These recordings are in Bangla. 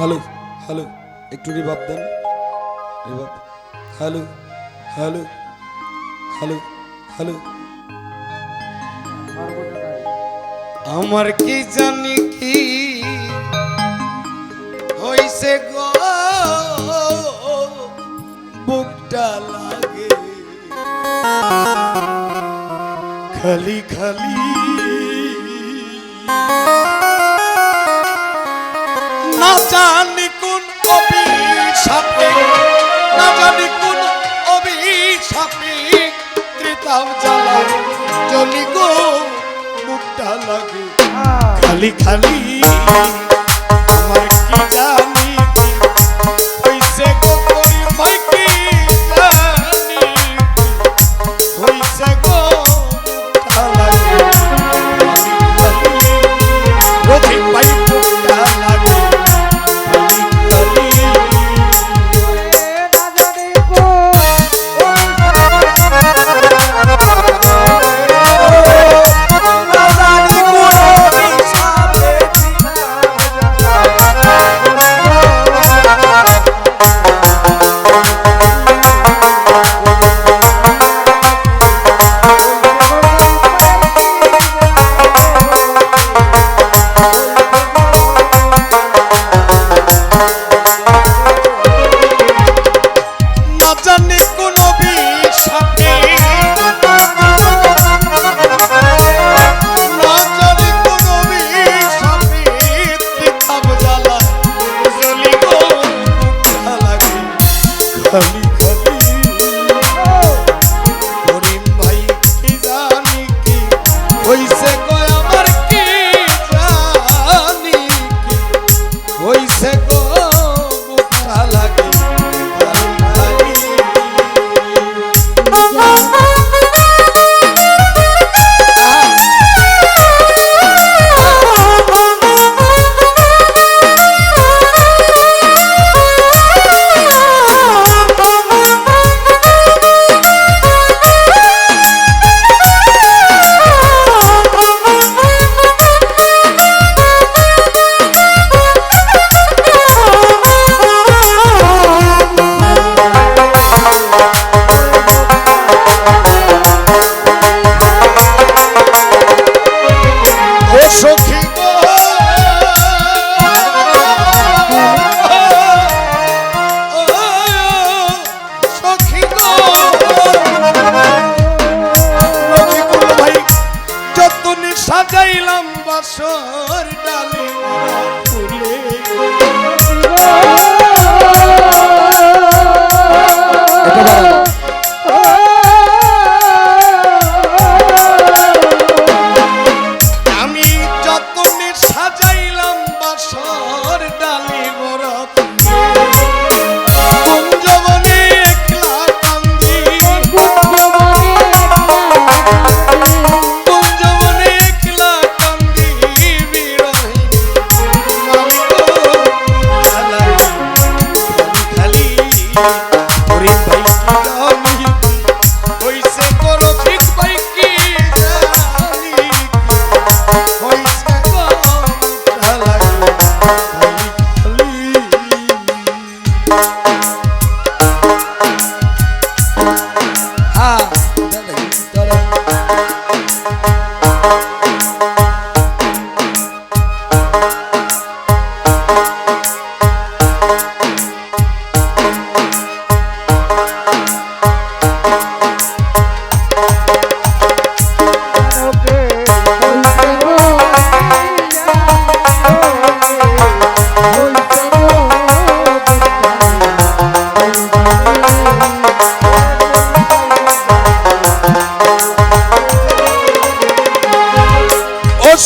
হ্যালো হ্যালো, একটু রিভাব দেন। রিভাব হ্যালো হ্যালো হ্যালো হ্যালো। আমার কি জানি কি হইছে গো? বুকটা লাগে। খালি খালি সাপে। না জানি কোন অভিশাপে ত্রিতাম জ্বালা চলি গো মুখটা লাগে। খালি খালি আমার কি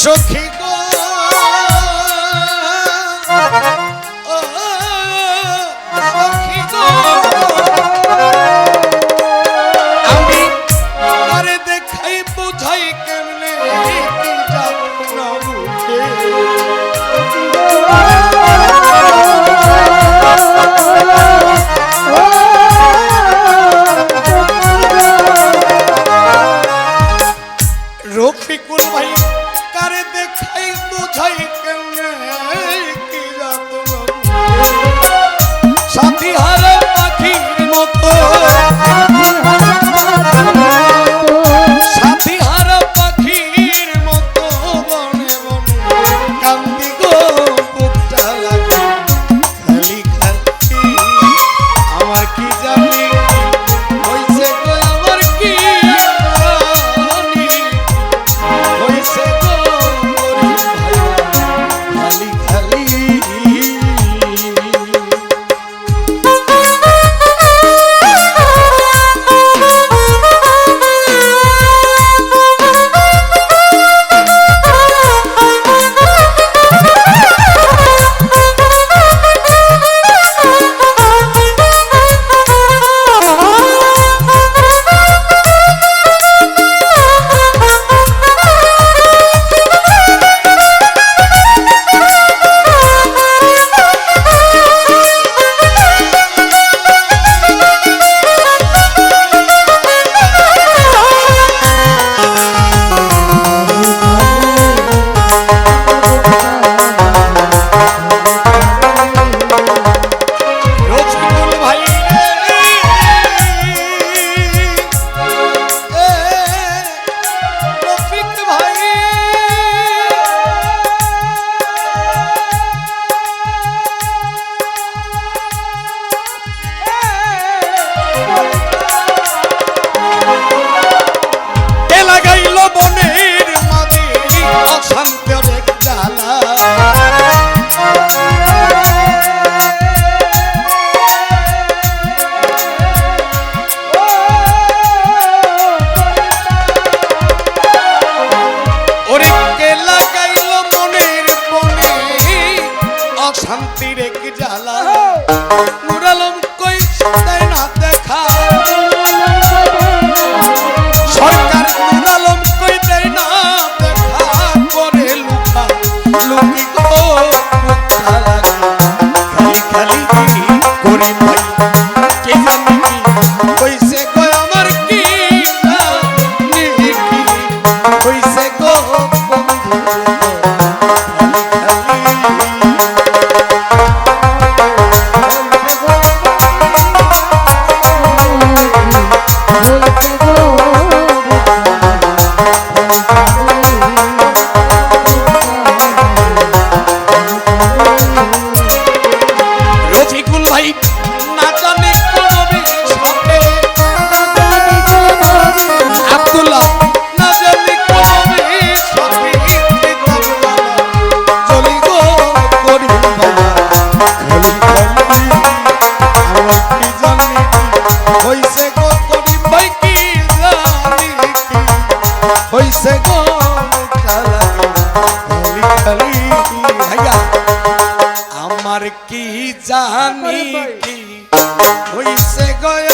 Yo লুকি গো আমি কি হইছে গয়া।